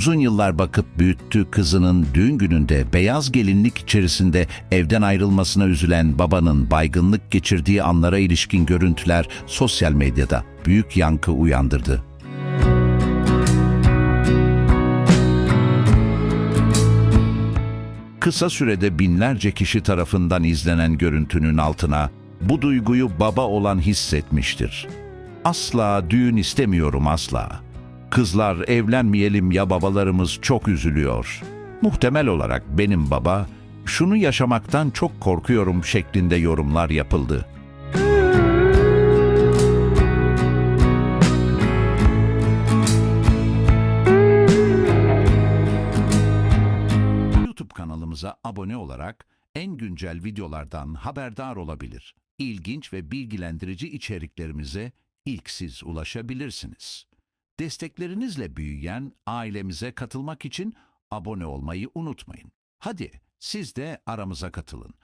Uzun yıllar bakıp büyüttüğü kızının düğün gününde beyaz gelinlik içerisinde evden ayrılmasına üzülen babanın baygınlık geçirdiği anlara ilişkin görüntüler sosyal medyada büyük yankı uyandırdı. Kısa sürede binlerce kişi tarafından izlenen görüntünün altına bu duyguyu baba olan hissetmiştir. Asla düğün istemiyorum asla. Kızlar evlenmeyelim ya babalarımız çok üzülüyor. Muhtemel olarak benim baba şunu yaşamaktan çok korkuyorum şeklinde yorumlar yapıldı. YouTube kanalımıza abone olarak en güncel videolardan haberdar olabilir. İlginç ve bilgilendirici içeriklerimize ilk siz ulaşabilirsiniz. Desteklerinizle büyüyen ailemize katılmak için abone olmayı unutmayın. Hadi siz de aramıza katılın.